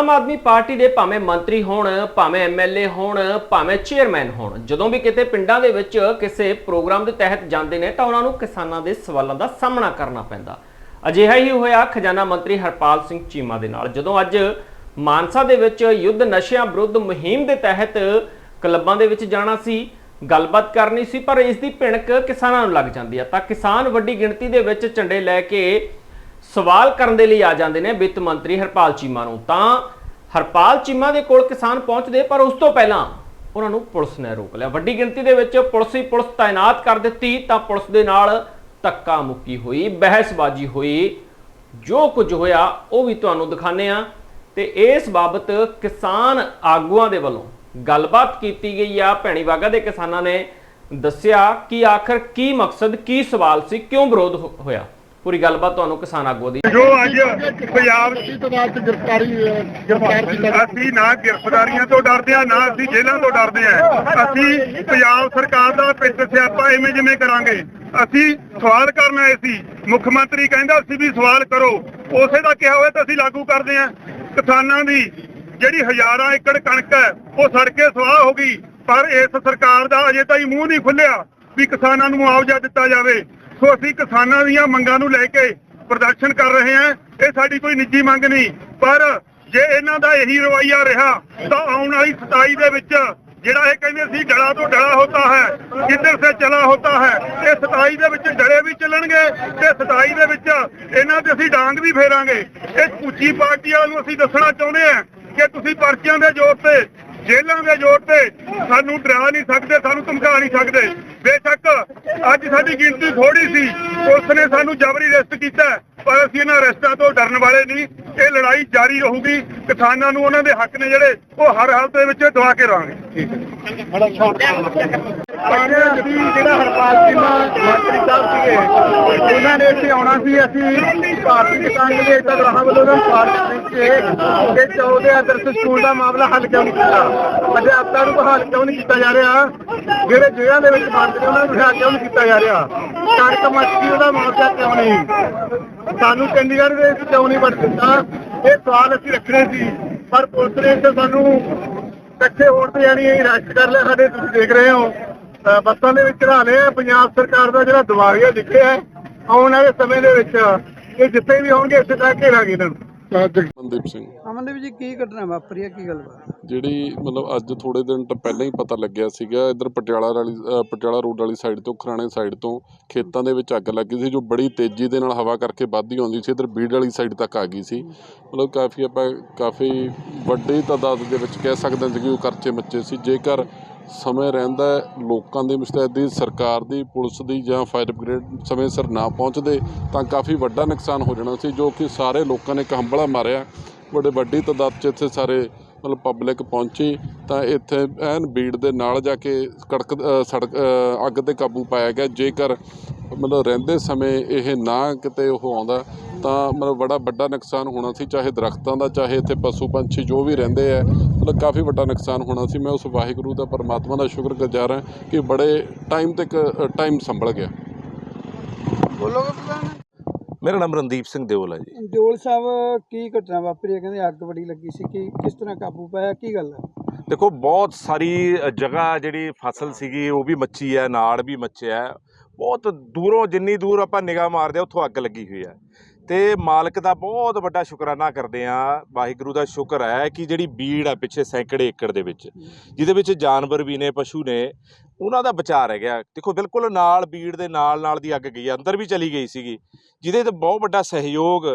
Aam Aadmi party ਦੇ ਭਾਵੇਂ ਮੰਤਰੀ ਹੋਣ, ਭਾਵੇਂ ਐਮਐਲਏ ਹੋਣ, ਭਾਵੇਂ ਚੇਅਰਮੈਨ ਹੋਣ, ਜਦੋਂ ਵੀ ਕਿਤੇ ਪਿੰਡਾਂ ਦੇ ਵਿੱਚ ਕਿਸੇ ਪ੍ਰੋਗਰਾਮ ਦੇ ਤਹਿਤ ਜਾਂਦੇ ਨੇ ਤਾਂ ਉਹਨਾਂ ਨੂੰ ਕਿਸਾਨਾਂ ਦੇ ਸਵਾਲਾਂ ਦਾ ਸਾਹਮਣਾ ਕਰਨਾ ਪੈਂਦਾ। ਅਜਿਹਾ ਹੀ ਹੋਇਆ ਖਜ਼ਾਨਾ ਮੰਤਰੀ ਹਰਪਾਲ ਸਿੰਘ ਚੀਮਾ ਦੇ ਨਾਲ। ਜਦੋਂ ਅੱਜ ਮਾਨਸਾ ਦੇ ਵਿੱਚ ਯੁੱਧ ਨਸ਼ਿਆਂ ਵਿਰੁੱਧ ਮੁਹਿੰਮ ਦੇ ਤਹਿਤ ਕਲੱਬਾਂ ਦੇ ਵਿੱਚ ਜਾਣਾ ਸੀ, ਗੱਲਬਾਤ ਕਰਨੀ ਸੀ, ਪਰ ਇਸ ਦੀ ਭਿਣਕ ਕਿਸਾਨਾਂ ਨੂੰ ਲੱਗ ਜਾਂਦੀ ਹੈ ਤਾਂ ਕਿਸਾਨ ਵੱਡੀ ਗਿਣਤੀ ਦੇ ਵਿੱਚ ਝੰਡੇ ਲੈ ਕੇ ਸਵਾਲ ਕਰਨ ਦੇ ਲਈ ਆ ਜਾਂਦੇ ਨੇ ਵਿੱਤ ਮੰਤਰੀ ਹਰਪਾਲ ਚੀਮਾ ਨੂੰ। ਤਾਂ ਹਰਪਾਲ ਚੀਮਾ ਦੇ ਕੋਲ ਕਿਸਾਨ ਪਹੁੰਚਦੇ, ਪਰ ਉਸ ਤੋਂ ਪਹਿਲਾਂ ਉਹਨਾਂ ਨੂੰ ਪੁਲਿਸ ਨੇ ਰੋਕ ਲਿਆ। ਵੱਡੀ ਗਿਣਤੀ ਦੇ ਵਿੱਚ ਪੁਲਿਸ ਹੀ ਪੁਲਿਸ ਤਾਇਨਾਤ ਕਰ ਦਿੱਤੀ, ਤਾਂ ਪੁਲਿਸ ਦੇ ਨਾਲ ਧੱਕਾ ਮੁੱਕੀ ਹੋਈ, ਬਹਿਸਬਾਜ਼ੀ ਹੋਈ। ਜੋ ਕੁਝ ਹੋਇਆ, ਉਹ ਵੀ ਤੁਹਾਨੂੰ ਦਿਖਾਣੇ ਆ ਤੇ ਇਸ ਬਾਬਤ ਕਿਸਾਨ ਆਗੂਆਂ ਦੇ ਵੱਲੋਂ ਗੱਲਬਾਤ ਕੀਤੀ ਗਈ ਆ। ਭੈਣੀ ਵਾਗਾ ਦੇ ਕਿਸਾਨਾਂ ਨੇ ਦੱਸਿਆ ਕਿ ਆਖਰ ਕੀ ਮਕਸਦ, ਕੀ ਸਵਾਲ ਸੀ, ਕਿਉਂ ਵਿਰੋਧ ਹੋ- ਹੋਇਆ? ਪੂਰੀ ਗੱਲਬਾਤ ਤੁਹਾਨੂੰ ਕਿਸਾਨ ਆਗੂਆਂ ਦੀ ਜੋ ਅੱਜ ਪੰਜਾਬ ਦੀ ਤਦਾਦ ਚ ਗ੍ਰਿਫਤਾਰੀ ਗ੍ਰਿਫਤਾਰ ਕੀਤਾ ਗਿਆ। ਅਸੀਂ ਨਾ ਗ੍ਰਿਫਤਾਰੀਆਂ ਤੋਂ ਡਰਦੇ ਆ ਨਾ ਅਸੀਂ ਜੇਲ੍ਹਾਂ ਤੋਂ ਡਰਦੇ ਆ ਅਸੀਂ ਪੰਜਾਬ ਸਰਕਾਰ ਦਾ ਪਿੱਛ ਸਿਆਪਾ ਐਵੇਂ ਜਿਵੇਂ ਕਰਾਂਗੇ। ਅਸੀਂ ਸਵਾਲ ਕਰਨ ਆਏ ਸੀ। ਮੁੱਖ ਮੰਤਰੀ ਕਹਿੰਦਾ ਸੀ ਵੀ ਸਵਾਲ ਕਰੋ। ਉਸੇ ਦਾ ਕਿਹਾ ਹੋਇਆ ਤਾਂ ਅਸੀਂ ਲਾਗੂ ਕਰਦੇ ਆ ਕਿਸਾਨਾਂ ਦੀ ਜਿਹੜੀ ਹਜ਼ਾਰਾਂ ਏਕੜ ਕਣਕ ਹੈ ਉਹ ਸੜ ਕੇ ਸਵਾਹ ਹੋ ਗਈ। ਪਰ ਇਸ ਸਰਕਾਰ ਦਾ ਅਜੇ ਤਾਈਂ ਮੂੰਹ ਨਹੀਂ ਖੁੱਲਿਆ ਵੀ ਕਿਸਾਨਾਂ ਨੂੰ ਮੁਆਵਜ਼ਾ ਦਿੱਤਾ ਜਾਵੇ। ਸੋ ਅਸੀਂ ਕਿਸਾਨਾਂ ਦੀਆਂ ਮੰਗਾਂ ਨੂੰ ਲੈ ਕੇ ਪ੍ਰਦਰਸ਼ਨ ਕਰ ਰਹੇ ਹਾਂ। ਇਹ ਸਾਡੀ ਕੋਈ ਨਿੱਜੀ ਮੰਗ ਨਹੀਂ, ਪਰ ਜੇ ਇਹਨਾਂ ਦਾ ਇਹੀ ਰਵੱਈਆ ਰਿਹਾ, ਤਾਂ ਆਉਣ ਵਾਲੀ 27 ਦੇ ਵਿੱਚ ਜਿਹੜਾ ਇਹ ਕਹਿੰਦੇ ਸੀ ਡਲਾ ਤੋਂ ਡਲਾ ਹੁੰਦਾ ਹੈ, ਕਿੱਧਰ ਸੇ ਚਲਾ ਹੁੰਦਾ ਹੈ, ਇਹ 27 ਦੇ ਵਿੱਚ ਡਲੇ ਵੀ ਚੱਲਣਗੇ ਤੇ 27 ਦੇ ਵਿੱਚ ਇਹਨਾਂ ਤੇ ਅਸੀਂ ਡਾਂਗ ਵੀ ਫੇਰਾਂਗੇ। ਇਹ ਉੱਚੀ ਪਾਰਟੀ ਵਾਲਿਆਂ ਨੂੰ ਅਸੀਂ ਦੱਸਣਾ ਚਾਹੁੰਦੇ ਹਾਂ ਕਿ ਤੁਸੀਂ ਪਰਚੀਆਂ ਦੇ ਜ਼ੋਰ ਤੇ, ਜੇਲ੍ਹਾਂ ਦੇ ਜ਼ੋਰ ਤੇ ਸਾਨੂੰ ਡਰਾ ਨਹੀਂ ਸਕਦੇ, ਸਾਨੂੰ ਧਮਕਾ ਨਹੀਂ ਸਕਦੇ। ਬੇਸ਼ੱਕ ਅੱਜ ਸਾਡੀ ਗਿਣਤੀ ਥੋੜੀ ਸੀ। ਪੁਲਿਸ ਨੇ ਸਾਨੂੰ ਜਬਰੀ ਅਰੈਸਟ ਕੀਤਾ ਪਰ ਅਸੀਂ ਇਹਨਾਂ ਅਰੈਸਟਾਂ ਤੋਂ ਡਰਨ ਵਾਲੇ ਨਹੀਂ। ਇਹ ਲੜਾਈ ਜਾਰੀ ਰਹੂਗੀ। ਕਿਸਾਨਾਂ ਨੂੰ ਉਹਨਾਂ ਦੇ ਹੱਕ ਨੇ ਜਿਹੜੇ ਉਹ ਹਰ ਹਾਲਤ ਦੇ ਵਿੱਚ ਦਵਾ ਕੇ ਰਹਾਂਗੇ ਬੜਾ ਸ਼ੌਕ ਪਾਣੇ ਅਸੀਂ ਜਿਹੜਾ ਹਰਪਾਲ ਚੀਮਾ ਮੰਤਰੀ ਸਾਹਿਬ ਸੀਗੇ, ਉਹਨਾਂ ਨੇ ਇੱਥੇ ਆਉਣਾ ਸੀ। ਅਸੀਂ ਭਾਰਤੀ ਕਿਸਾਨ ਦੇ ਤੱਕ ਰਹਾ ਵੱਲੋਂ ਉਹਨਾਂ ਨੂੰ ਦਿੱਤੇ ਕਿ 14 ਆਦਰਸ਼ ਸਕੂਲ ਦਾ ਮਾਮਲਾ ਹੱਲ ਕਿਉਂ ਨਹੀਂ ਕੀਤਾ? ਅਧਿਆਪਕਾਂ ਨੂੰ ਬਹਾਲ ਕਿਉਂ ਨਹੀਂ ਕੀਤਾ ਜਾ ਰਿਹਾ? ਜਿਹੜੇ ਜੇਲ੍ਹਾਂ ਦੇ ਵਿੱਚ ਬੰਦ ਨੇ ਉਹਨਾਂ ਨੂੰ ਰਿਹਾ ਕਿਉਂ ਨਹੀਂ ਕੀਤਾ ਜਾ ਰਿਹਾ? ਕਣਕ ਮੱਛੀ ਉਹਦਾ ਮੁਆਵਜ਼ਾ ਕਿਉਂ ਨਹੀਂ? ਸਾਨੂੰ ਚੰਡੀਗੜ੍ਹ ਦੇ ਵਿੱਚ ਕਿਉਂ ਨਹੀਂ ਵੜ ਦਿੱਤਾ? ਇਹ ਸਵਾਲ ਅਸੀਂ ਰੱਖਣੇ ਸੀ, ਪਰ ਪੁਲਿਸ ਨੇ ਇੱਥੇ ਸਾਨੂੰ ਇਕੱਠੇ ਹੋਣ ਤੇ ਯਾਨੀ ਅਰੈਸਟ ਕਰ ਲਿਆ ਸਾਡੇ, ਤੁਸੀਂ ਦੇਖ ਰਹੇ ਹੋ। ਬੱਸਾਂ ਦੇ ਵਿੱਚ ਚੜਾ ਲਿਆ। ਪੰਜਾਬ ਸਰਕਾਰ ਦਾ ਜਿਹੜਾ ਦਬਾਅ ਦਿਖਿਆ ਲਿਖਿਆ ਆਉਣ ਵਾਲੇ ਸਮੇਂ ਦੇ ਵਿੱਚ ਇਹ ਜਿੱਥੇ ਵੀ ਹੋਣਗੇ ਇੱਥੇ ਤੱਕ ਘੇਰਾਂਗੇ ਇਹਨਾਂ ਨੂੰ। ਮਨਦੀਪ ਸਿੰਘ। ਅਮਨਦੀਪ ਜੀ ਕੀ ਘਟਨਾ ਵਾਪਰੀ ਹੈ? ਕੀ ਗੱਲਬਾਤ? ਜਿਹੜੀ ਮਤਲਬ ਅੱਜ ਥੋੜੇ ਦਿਨ ਤੋਂ ਪਹਿਲਾਂ ਹੀ ਪਤਾ ਲੱਗਿਆ ਸੀਗਾ ਇੱਧਰ ਪਟਿਆਲਾ ਵਾਲੀ ਅ, ਪਟਿਆਲਾ ਰੋਡ ਵਾਲੀ ਸਾਈਡ ਤੋਂ ਖਰਾਣੇ ਸਾਈਡ ਤੋਂ ਖੇਤਾਂ ਦੇ ਵਿੱਚ ਅੱਗ ਲੱਗੀ ਸੀ ਜੋ ਬੜੀ ਤੇਜ਼ੀ ਦੇ ਨਾਲ ਹਵਾ ਕਰਕੇ ਵੱਧਦੀ ਆਉਂਦੀ ਸੀ ਇੱਧਰ ਬੀੜ ਵਾਲੀ ਸਾਈਡ ਤੱਕ ਆ ਗਈ ਸੀ। ਮਤਲਬ ਕਾਫੀ ਆਪਾਂ ਕਾਫੀ ਵੱਡੀ ਤਾਦਾਦ ਦੇ ਵਿੱਚ ਕਹਿ ਸਕਦੇ ਹਾਂ ਕਿ ਉਹ ਕਰਚੇ ਮੱਚੇ ਸੀ। ਜੇਕਰ ਸਮੇਂ ਰਹਿੰਦਾ ਲੋਕਾਂ ਦੀ ਮੁਸਤੈਦੀ ਸਰਕਾਰ ਦੀ, ਪੁਲਿਸ ਦੀ ਜਾਂ ਫਾਇਰ ਬ੍ਰਿਗੇਡ ਸਮੇਂ ਸਿਰ ਨਾ ਪਹੁੰਚਦੇ, ਤਾਂ ਕਾਫੀ ਵੱਡਾ ਨੁਕਸਾਨ ਹੋ ਜਾਣਾ ਸੀ, ਜੋ ਕਿ ਸਾਰੇ ਲੋਕਾਂ ਨੇ ਇੱਕ ਮਾਰਿਆ। ਬੜੇ ਵੱਡੀ ਤਾਦਾਦ 'ਚ ਇੱਥੇ ਸਾਰੇ ਮਤਲਬ ਪਬਲਿਕ ਪਹੁੰਚੀ, ਤਾਂ ਇੱਥੇ ਐਨ ਬੀੜ ਦੇ ਨਾਲ ਜਾ ਕੇ ਕੜਕ ਸੜਕ ਅੱਗ ਤੇ ਕਾਬੂ ਪਾਇਆ ਗਿਆ। ਜੇਕਰ ਮਤਲਬ ਰਹਿੰਦੇ ਸਮੇਂ ਇਹ ਨਾ ਕਿਤੇ ਉਹ ਆਉਂਦਾ, ਤਾਂ ਮਤਲਬ ਬੜਾ ਵੱਡਾ ਨੁਕਸਾਨ ਹੋਣਾ ਸੀ, ਚਾਹੇ ਦਰਖਤਾਂ ਦਾ, ਚਾਹੇ ਇੱਥੇ ਪਸ਼ੂ ਪੰਛੀ ਜੋ ਵੀ ਰਹਿੰਦੇ ਆ ਮਤਲਬ ਕਾਫੀ ਵੱਡਾ ਨੁਕਸਾਨ ਹੋਣਾ ਸੀ। ਮੈਂ ਉਸ ਵਾਹਿਗੁਰੂ ਦਾ ਪਰਮਾਤਮਾ ਦਾ ਸ਼ੁਕਰਗੁਜ਼ਾਰ ਹਾਂ ਕਿ ਬੜੇ ਟਾਈਮ ਤੱਕ ਟਾਈਮ ਸੰਭਲ ਗਿਆ। ਬੋਲੋਗੇ ਪ੍ਰਧਾਨ ਮੇਰਾ ਨਾਮ ਰਣਦੀਪ ਸਿੰਘ ਦਿਓਲ ਹੈ ਜੀ। ਦਿਓਲ ਸਾਹਿਬ ਕੀ ਘਟਨਾ ਵਾਪਰੀ ਹੈ? ਕਹਿੰਦੇ ਅੱਗ ਬੜੀ ਲੱਗੀ ਸੀ। ਕੀ ਕਿਸ ਤਰ੍ਹਾਂ ਕਾਬੂ ਪਾਇਆ? ਕੀ ਗੱਲ ਹੈ? ਦੇਖੋ ਬਹੁਤ ਸਾਰੀ ਜਗ੍ਹਾ ਜਿਹੜੀ ਫਸਲ ਸੀਗੀ ਉਹ ਵੀ ਮੱਚੀ ਹੈ ਨਾੜ ਵੀ ਮੱਚਿਆ ਹੈ। ਬਹੁਤ ਦੂਰੋਂ ਜਿੰਨੀ ਦੂਰ ਆਪਾਂ ਨਿਗਾਹ ਮਾਰਦੇ ਹਾਂ ਉੱਥੋਂ ਅੱਗ ਲੱਗੀ ਹੋਈ ਹੈ। ਤੇ ਮਾਲਕ ਦਾ ਬਹੁਤ ਵੱਡਾ ਸ਼ੁਕਰਾਨਾ ਕਰਦੇ ਆ ਵਾਹਿਗੁਰੂ ਦਾ ਸ਼ੁਕਰ ਹੈ ਕਿ ਜਿਹੜੀ ਬੀੜ ਆ ਪਿੱਛੇ ਸੈਂਕੜੇ ਏਕੜ ਦੇ ਵਿੱਚ, ਜਿਹਦੇ ਵਿੱਚ ਜਾਨਵਰ ਵੀ ਨੇ, ਪਸ਼ੂ ਨੇ, ਉਹਨਾਂ ਦਾ ਬਚਾਅ ਰਹਿ ਗਿਆ। ਦੇਖੋ, ਬਿਲਕੁਲ ਨਾਲ ਬੀੜ ਦੇ ਨਾਲ ਨਾਲ ਦੀ ਅੱਗ ਗਈ, ਅੰਦਰ ਵੀ ਚਲੀ ਗਈ ਸੀਗੀ, ਜਿਹਦੇ ਤੇ ਬਹੁਤ ਵੱਡਾ ਸਹਿਯੋਗ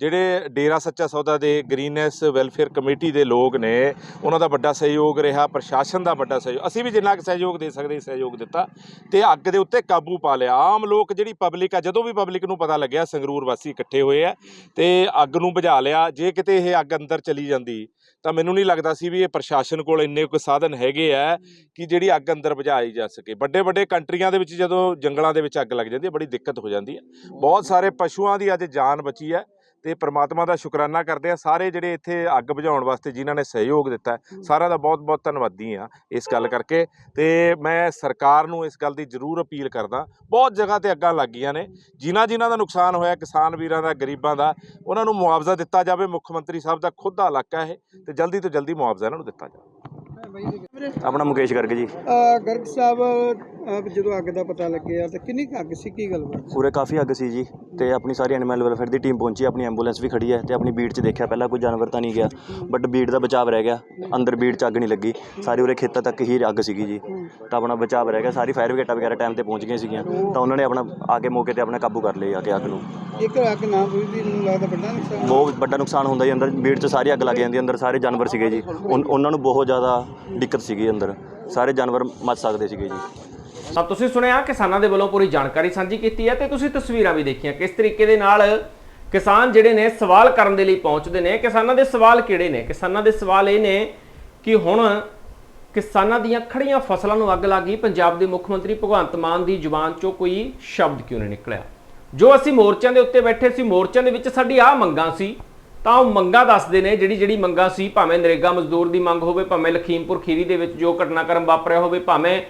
ਜਿਹੜੇ ਡੇਰਾ ਸੱਚਾ ਸੌਦਾ ਦੇ ਗ੍ਰੀਨੈਸ ਵੈਲਫੇਅਰ ਕਮੇਟੀ ਦੇ ਲੋਕ ਨੇ, ਉਹਨਾਂ ਦਾ ਵੱਡਾ ਸਹਿਯੋਗ ਰਿਹਾ, ਪ੍ਰਸ਼ਾਸਨ ਦਾ ਵੱਡਾ ਸਹਿਯੋਗ, ਅਸੀਂ ਵੀ ਜਿੰਨਾ ਕੁ ਸਹਿਯੋਗ ਦੇ ਸਕਦੇ, ਸਹਿਯੋਗ ਦਿੱਤਾ ਤੇ ਅੱਗ ਦੇ ਉੱਤੇ ਕਾਬੂ ਪਾ ਲਿਆ। ਆਮ ਲੋਕ ਜਿਹੜੀ ਪਬਲਿਕ ਆ, ਜਦੋਂ ਵੀ ਪਬਲਿਕ ਨੂੰ ਪਤਾ ਲੱਗਿਆ, ਸੰਗਰੂਰ ਵਾਸੀ ਇਕੱਠੇ ਹੋਏ ਆ ਤੇ ਅੱਗ ਨੂੰ ਬੁਝਾ ਲਿਆ। ਜੇ ਕਿਤੇ ਇਹ ਅੱਗ ਅੰਦਰ ਚਲੀ ਜਾਂਦੀ, ਤਾਂ ਮੈਨੂੰ ਨਹੀਂ ਲੱਗਦਾ ਸੀ ਵੀ ਇਹ ਪ੍ਰਸ਼ਾਸਨ ਕੋਲ ਇੰਨੇ ਕੁ ਸਾਧਨ ਹੈਗੇ ਆ ਕਿ ਜਿਹੜੀ ਅੱਗ ਅੰਦਰ ਬੁਝਾਈ ਜਾ ਸਕੇ। ਵੱਡੇ ਵੱਡੇ ਕੰਟਰੀਆਂ ਦੇ ਵਿੱਚ ਜਦੋਂ ਜੰਗਲਾਂ ਦੇ ਵਿੱਚ ਅੱਗ ਲੱਗ ਜਾਂਦੀ ਹੈ, ਬੜੀ ਦਿੱਕਤ ਹੋ ਜਾਂਦੀ ਹੈ। ਬਹੁਤ ਸਾਰੇ ਪਸ਼ੂਆਂ ਦੀ ਅੱਜ ਜਾਨ ਬਚੀ ਹੈ। ਤੇ ਪ੍ਰਮਾਤਮਾ ਦਾ ਸ਼ੁਕਰਾਨਾ ਕਰਦੇ ਆ ਸਾਰੇ ਜਿਹੜੇ ਇੱਥੇ ਅੱਗ ਬੁਝਾਉਣ ਵਾਸਤੇ ਜਿਨ੍ਹਾਂ ਨੇ ਸਹਿਯੋਗ ਦਿੱਤਾ ਹੈ, ਸਾਰਿਆਂ ਦਾ ਬਹੁਤ-ਬਹੁਤ ਧੰਨਵਾਦੀ ਆ ਇਸ ਗੱਲ ਕਰਕੇ ਤੇ ਮੈਂ ਸਰਕਾਰ ਨੂੰ ਇਸ ਗੱਲ ਦੀ ਜ਼ਰੂਰ ਅਪੀਲ ਕਰਦਾ ਬਹੁਤ ਜਗ੍ਹਾ ਤੇ ਅੱਗਾਂ ਲੱਗੀਆਂ ਨੇ ਜਿਨ੍ਹਾਂ ਜਿਨ੍ਹਾਂ ਦਾ ਨੁਕਸਾਨ ਹੋਇਆ ਕਿਸਾਨ ਵੀਰਾਂ ਦਾ ਗਰੀਬਾਂ ਦਾ ਉਹਨਾਂ ਨੂੰ ਮੁਆਵਜ਼ਾ ਦਿੱਤਾ ਜਾਵੇ ਮੁੱਖ ਮੰਤਰੀ ਸਾਹਿਬ ਦਾ ਖੁਦ ਦਾ ਇਲਾਕਾ ਇਹ ਤੇ ਜਲਦੀ ਤੋਂ ਜਲਦੀ ਮੁਆਵਜ਼ਾ ਇਹਨਾਂ ਨੂੰ ਦਿੱਤਾ ਜਾਵੇ। ਆਪਣਾ ਮੁਕੇਸ਼ ਗਰਗ ਜੀ। ਅਹ ਗਰਗ ਸਾਹਿਬ ਅਹ ਜਦੋਂ ਅੱਗ ਦਾ ਪਤਾ ਲੱਗਿਆ ਤੇ ਕਿੰਨੀ ਕੁ ਅੱਗ ਸੀ? ਕੀ ਗੱਲ ਬਾਤ ਉਰੇ ਕਾਫੀ ਅੱਗ ਸੀ ਜੀ ਤੇ ਆਪਣੀ ਸਾਰੀ ਐਨੀਮਲ ਵੈਲਫੇਅਰ ਦੀ ਟੀਮ ਪਹੁੰਚੀ ਆਪਣੀ ਐਂਬੂਲੈਂਸ ਵੀ ਖੜੀ ਹੈ ਤੇ ਆਪਣੀ ਬੀੜ 'ਚ ਦੇਖਿਆ ਪਹਿਲਾਂ ਕੋਈ ਜਾਨਵਰ ਤਾਂ ਨਹੀਂ ਗਿਆ ਬਟ ਬੀੜ ਦਾ ਬਚਾਵ ਰਹਿ ਗਿਆ ਅੰਦਰ ਬੀੜ 'ਚ ਅੱਗ ਨਹੀਂ ਲੱਗੀ ਸਾਰੀ ਉਰੇ ਖੇਤਾਂ ਤੱਕ ਹੀ ਅੱਗ ਸੀਗੀ ਜੀ। ਤਾਂ ਆਪਣਾ ਬਚਾਵ ਰਹਿ ਗਿਆ ਸਾਰੀ ਫਾਇਰ ਬ੍ਰਿਗੇਡਾਂ ਵਗੈਰਾ ਟਾਈਮ ਤੇ ਪਹੁੰਚ ਗਈਆਂ ਸੀਗੀਆਂ ਤਾਂ ਉਹਨਾਂ ਨੇ ਆਪਣਾ ਆ ਕੇ ਮੌਕੇ ਤੇ ਆਪਣਾ ਕਾਬੂ ਕਰ ਲਈ ਆ ਕੇ ਅੱਗ ਨੂੰ। ਇੱਕ ਅੱਗ ਨਾ ਬੁਝਦੀ ਮੈਨੂੰ ਲੱਗਦਾ ਵੱਡਾ ਨੁਕਸਾਨ ਬਹੁਤ ਵੱਡਾ ਨੁਕਸਾਨ ਹੁੰਦਾ ਜੀ ਅੰਦਰ ਬੀੜ 'ਚ ਸਾਰੀ ਅੱਗ ਲੱਗ ਜਾਂਦੀ ਅੰਦਰ ਸਾਰੇ ਜਾਨਵਰ ਸੀਗੇ ਜੀ। ਉਨ- ਉਹਨਾਂ ਨੂੰ ਬਹੁਤ ਜ਼ਿਆਦਾ ਦਿੱਕਤ ਸੀਗੀ ਅੰਦਰ। ਸਾਰੇ ਜਾਨਵਰ ਮੱਚ ਸਕਦੇ ਸੀਗੇ ਜੀ। ਤਾਂ ਤੁਸੀਂ ਸੁਣਿਆ, ਕਿਸਾਨਾਂ ਦੇ ਵੱਲੋਂ ਪੂਰੀ ਜਾਣਕਾਰੀ ਸਾਂਝੀ ਕੀਤੀ ਹੈ ਤੇ ਤੁਸੀਂ ਤਸਵੀਰਾਂ ਵੀ ਦੇਖੀਆਂ। ਕਿਸ ਤਰੀਕੇ ਦੇ ਨਾਲ ਕਿਸਾਨ ਜਿਹੜੇ ਨੇ ਸਵਾਲ ਕਰਨ ਦੇ ਲਈ ਪਹੁੰਚਦੇ ਨੇ, ਕਿਸਾਨਾਂ ਦੇ ਸਵਾਲ ਕਿਹੜੇ ਨੇ? ਕਿਸਾਨਾਂ ਦੇ ਸਵਾਲ ਇਹ ਨੇ ਕਿ ਹੁਣ ਕਿਸਾਨਾਂ ਦੀਆਂ ਖੜੀਆਂ ਫਸਲਾਂ ਨੂੰ ਅੱਗ ਲੱਗੀ ਪੰਜਾਬ ਦੇ ਮੁੱਖ ਮੰਤਰੀ ਭਗਵੰਤ ਮਾਨ ਦੀ ਜ਼ੁਬਾਨ ਚੋਂ ਕੋਈ ਸ਼ਬਦ ਕਿਉਂ ਨਹੀਂ ਨਿਕਲਿਆ? ਜੋ ਅਸੀਂ ਮੋਰਚਿਆਂ ਦੇ ਉੱਤੇ ਬੈਠੇ ਸੀ, ਮੋਰਚਿਆਂ ਦੇ ਵਿੱਚ ਸਾਡੀ ਆਹ ਮੰਗਾਂ ਸੀ ਤਾਂ ਉਹ ਮੰਗਾਂ ਦੱਸਦੇ ਨੇ ਜਿਹੜੀ ਜਿਹੜੀ ਮੰਗਾਂ ਸੀ, ਭਾਵੇਂ ਨਰੇਗਾ ਮਜ਼ਦੂਰ ਦੀ ਮੰਗ ਹੋਵੇ, ਭਾਵੇਂ ਲਖੀਮਪੁਰ ਖੀਰੀ ਦੇ ਵਿੱਚ ਜੋ ਘਟਨਾਕ੍ਰਮ ਵਾਪਰਿਆ ਹੋਵੇ, ਭਾਵੇਂ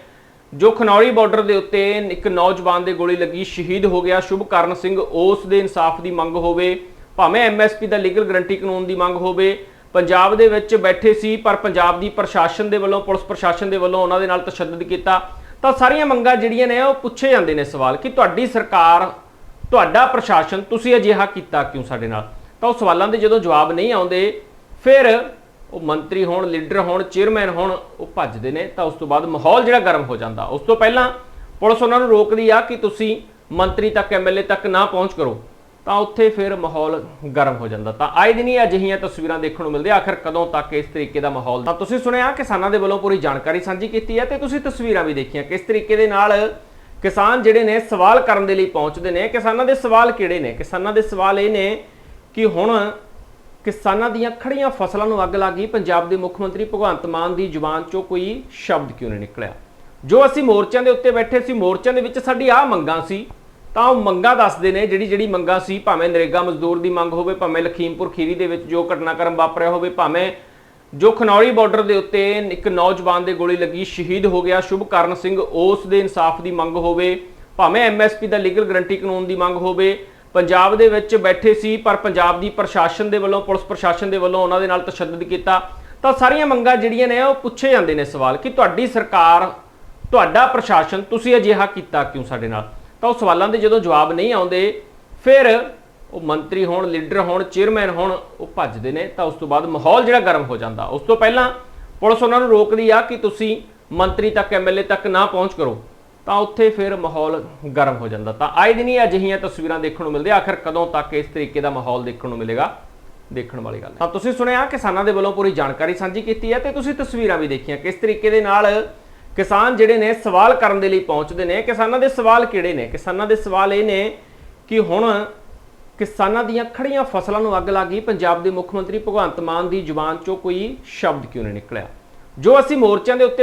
ਜੋ ਖਨੌਰੀ ਬਾਰਡਰ ਦੇ ਉੱਤੇ ਇੱਕ ਨੌਜਵਾਨ ਦੇ ਗੋਲੀ ਲੱਗੀ, ਸ਼ਹੀਦ ਹੋ ਗਿਆ ਸ਼ੁਭਕਰਨ ਸਿੰਘ, ਉਸ ਦੇ ਇਨਸਾਫ ਦੀ ਮੰਗ ਹੋਵੇ, ਭਾਵੇਂ ਐਮਐਸਪੀ ਦਾ ਲੀਗਲ ਗਰੰਟੀ ਕਾਨੂੰਨ ਦੀ ਮੰਗ ਹੋਵੇ, ਪੰਜਾਬ ਦੇ ਵਿੱਚ ਬੈਠੇ ਸੀ, ਪਰ ਪੰਜਾਬ ਦੀ ਪ੍ਰਸ਼ਾਸਨ ਦੇ ਵੱਲੋਂ, ਪੁਲਿਸ ਪ੍ਰਸ਼ਾਸਨ ਦੇ ਵੱਲੋਂ ਉਹਨਾਂ ਦੇ ਨਾਲ ਤਸ਼ੱਦਦ ਕੀਤਾ, ਤਾਂ ਸਾਰੀਆਂ ਮੰਗਾਂ ਜਿਹੜੀਆਂ ਨੇ ਉਹ ਪੁੱਛੇ ਜਾਂਦੇ ਨੇ ਸਵਾਲ ਕਿ ਤੁਹਾਡੀ ਸਰਕਾਰ, ਤੁਹਾਡਾ ਪ੍ਰਸ਼ਾਸਨ ਤੁਸੀਂ ਅਜਿਹਾ ਕੀਤਾ ਕਿਉਂ ਸਾਡੇ ਨਾਲ? ਤਾਂ ਉਹ ਸਵਾਲਾਂ ਦੇ ਜਦੋਂ ਜਵਾਬ ਨਹੀਂ ਆਉਂਦੇ, ਫਿਰ ਉਹ ਮੰਤਰੀ ਹੋਣ, ਲੀਡਰ ਹੋਣ, ਚੇਅਰਮੈਨ ਹੋਣ, ਉਹ ਭੱਜਦੇ ਨੇ, ਤਾਂ ਉਸ ਤੋਂ ਬਾਅਦ ਮਾਹੌਲ ਜਿਹੜਾ ਗਰਮ ਹੋ ਜਾਂਦਾ। ਉਸ ਤੋਂ ਪਹਿਲਾਂ ਪੁਲਿਸ ਉਹਨਾਂ ਨੂੰ ਰੋਕਦੀ ਆ ਕਿ ਤੁਸੀਂ ਮੰਤਰੀ ਤੱਕ ਐਮਐਲਏ ਤੱਕ ਨਾ ਪਹੁੰਚ ਕਰੋ। ਤਾਂ ਉੱਥੇ ਫਿਰ ਮਾਹੌਲ ਗਰਮ ਹੋ ਜਾਂਦਾ। ਤਾਂ ਆਏ ਦਿਨ ਹੀ ਅਜਿਹੀਆਂ ਤਸਵੀਰਾਂ ਦੇਖਣ ਨੂੰ ਮਿਲਦੀਆਂ ਆਖਰ ਕਦੋਂ ਤੱਕ ਇਸ ਤਰੀਕੇ ਦਾ ਮਾਹੌਲ? ਤਾਂ ਤੁਸੀਂ ਸੁਣਿਆ, ਕਿਸਾਨਾਂ ਦੇ ਵੱਲੋਂ ਪੂਰੀ ਜਾਣਕਾਰੀ ਸਾਂਝੀ ਕੀਤੀ ਹੈ ਤੇ ਤੁਸੀਂ ਤਸਵੀਰਾਂ ਵੀ ਦੇਖੀਆਂ। ਕਿਸ ਤਰੀਕੇ ਦੇ ਨਾਲ ਕਿਸਾਨ ਜਿਹੜੇ ਨੇ ਸਵਾਲ ਕਰਨ ਦੇ ਲਈ ਪਹੁੰਚਦੇ ਨੇ? ਕਿਸਾਨਾਂ ਦੇ ਸਵਾਲ ਕਿਹੜੇ ਨੇ? ਕਿਸਾਨਾਂ ਦੇ ਸਵਾਲ ਇਹ ਨੇ ਕਿ ਹੁਣ ਕਿਸਾਨਾਂ ਦੀਆਂ ਖੜੀਆਂ ਫਸਲਾਂ ਨੂੰ ਅੱਗ ਲੱਗੀ ਪੰਜਾਬ ਦੇ ਮੁੱਖ ਮੰਤਰੀ ਭਗਵੰਤ ਮਾਨ ਦੀ ਜ਼ੁਬਾਨ ਚੋਂ ਕੋਈ ਸ਼ਬਦ ਕਿਉਂ ਨਹੀਂ ਨਿਕਲਿਆ? ਜੋ ਅਸੀਂ ਮੋਰਚਿਆਂ ਦੇ ਉੱਤੇ ਬੈਠੇ ਸੀ, ਮੋਰਚਿਆਂ ਦੇ ਵਿੱਚ ਸਾਡੀ ਆਹ ਮੰਗਾਂ ਸੀ, ਤਾਂ ਉਹ ਮੰਗਾਂ ਦੱਸਦੇ ਨੇ ਜਿਹੜੀ ਜਿਹੜੀ ਮੰਗਾਂ ਸੀ, ਭਾਵੇਂ ਨਰੇਗਾ ਮਜ਼ਦੂਰ ਦੀ ਮੰਗ ਹੋਵੇ, ਭਾਵੇਂ ਲਖੀਮਪੁਰ ਖੀਰੀ ਦੇ ਵਿੱਚ ਜੋ ਘਟਨਾਕ੍ਰਮ ਵਾਪਰਿਆ ਹੋਵੇ, ਭਾਵੇਂ ਜੋ ਖਨੌਰੀ ਬਾਰਡਰ ਦੇ ਉੱਤੇ ਇੱਕ ਨੌਜਵਾਨ ਦੇ ਗੋਲੀ ਲੱਗੀ, ਸ਼ਹੀਦ ਹੋ ਗਿਆ ਸ਼ੁਭਕਰਨ ਸਿੰਘ, ਉਸ ਦੇ ਇਨਸਾਫ ਦੀ ਮੰਗ ਹੋਵੇ, ਭਾਵੇਂ ਐਮਐਸਪੀ ਦਾ ਲੀਗਲ ਗਰੰਟੀ ਕਾਨੂੰਨ ਦੀ ਮੰਗ ਹੋਵੇ ਪੰਜਾਬ ਦੇ ਵਿੱਚ ਬੈਠੇ ਸੀ, ਪਰ ਪੰਜਾਬ ਦੀ ਪ੍ਰਸ਼ਾਸਨ ਦੇ ਵੱਲੋਂ, ਪੁਲਿਸ ਪ੍ਰਸ਼ਾਸਨ ਦੇ ਵੱਲੋਂ ਉਹਨਾਂ ਦੇ ਨਾਲ ਤਸ਼ੱਦਦ ਕੀਤਾ। ਤਾਂ ਸਾਰੀਆਂ ਮੰਗਾਂ ਜਿਹੜੀਆਂ ਨੇ, ਉਹ ਪੁੱਛੇ ਜਾਂਦੇ ਨੇ ਸਵਾਲ ਕਿ ਤੁਹਾਡੀ ਸਰਕਾਰ, ਤੁਹਾਡਾ ਪ੍ਰਸ਼ਾਸਨ ਤੁਸੀਂ ਅਜਿਹਾ ਕੀਤਾ ਕਿਉਂ ਸਾਡੇ ਨਾਲ? ਤਾਂ ਉਹ ਸਵਾਲਾਂ ਦੇ ਜਦੋਂ ਜਵਾਬ ਨਹੀਂ ਆਉਂਦੇ, ਫਿਰ ਉਹ ਮੰਤਰੀ ਹੋਣ, ਲੀਡਰ ਹੋਣ, ਚੇਅਰਮੈਨ ਹੋਣ, ਉਹ ਭੱਜਦੇ ਨੇ। ਤਾਂ ਉਸ ਤੋਂ ਬਾਅਦ ਮਾਹੌਲ ਜਿਹੜਾ ਗਰਮ ਹੋ ਜਾਂਦਾ। ਉਸ ਤੋਂ ਪਹਿਲਾਂ ਪੁਲਿਸ ਉਹਨਾਂ ਨੂੰ ਰੋਕਦੀ ਆ ਕਿ ਤੁਸੀਂ ਮੰਤਰੀ ਤੱਕ ਐਮਐਲਏ ਤੱਕ ਨਾ ਪਹੁੰਚ ਕਰੋ। ਤਾਂ ਉੱਥੇ ਫਿਰ ਮਾਹੌਲ ਗਰਮ ਹੋ ਜਾਂਦਾ। ਤਾਂ ਆਏ ਦਿਨ ਹੀ ਅਜਿਹੀਆਂ ਤਸਵੀਰਾਂ ਦੇਖਣ ਨੂੰ ਮਿਲਦੀਆਂ ਆਖਰ ਕਦੋਂ ਤੱਕ ਇਸ ਤਰੀਕੇ ਦਾ ਮਾਹੌਲ ਦੇਖਣ ਨੂੰ ਮਿਲੇਗਾ? ਦੇਖਣ ਵਾਲੀ ਗੱਲ ਤਾਂ ਤੁਸੀਂ ਸੁਣਿਆ, ਕਿਸਾਨਾਂ ਦੇ ਵੱਲੋਂ ਪੂਰੀ ਜਾਣਕਾਰੀ ਸਾਂਝੀ ਕੀਤੀ ਹੈ ਤੇ ਤੁਸੀਂ ਤਸਵੀਰਾਂ ਵੀ ਦੇਖੀਆਂ। ਕਿਸ ਤਰੀਕੇ ਦੇ ਨਾਲ ਕਿਸਾਨ ਜਿਹੜੇ ਨੇ ਸਵਾਲ ਕਰਨ ਦੇ ਲਈ ਪਹੁੰਚਦੇ ਨੇ, ਕਿਸਾਨਾਂ ਦੇ ਸਵਾਲ ਕਿਹੜੇ ਨੇ? ਕਿਸਾਨਾਂ ਦੇ ਸਵਾਲ ਇਹ ਨੇ ਕਿ ਹੁਣ ਕਿਸਾਨਾਂ ਦੀਆਂ ਖੜੀਆਂ ਫਸਲਾਂ ਨੂੰ ਅੱਗ ਲੱਗੀ ਪੰਜਾਬ ਦੇ ਮੁੱਖ ਮੰਤਰੀ ਭਗਵੰਤ ਮਾਨ ਦੀ ਜ਼ੁਬਾਨ ਚੋਂ ਕੋਈ ਸ਼ਬਦ ਕਿਉਂ ਨਹੀਂ ਨਿਕਲਿਆ? ਜੋ ਅਸੀਂ ਮੋਰਚਿਆਂ ਦੇ ਉੱਤੇ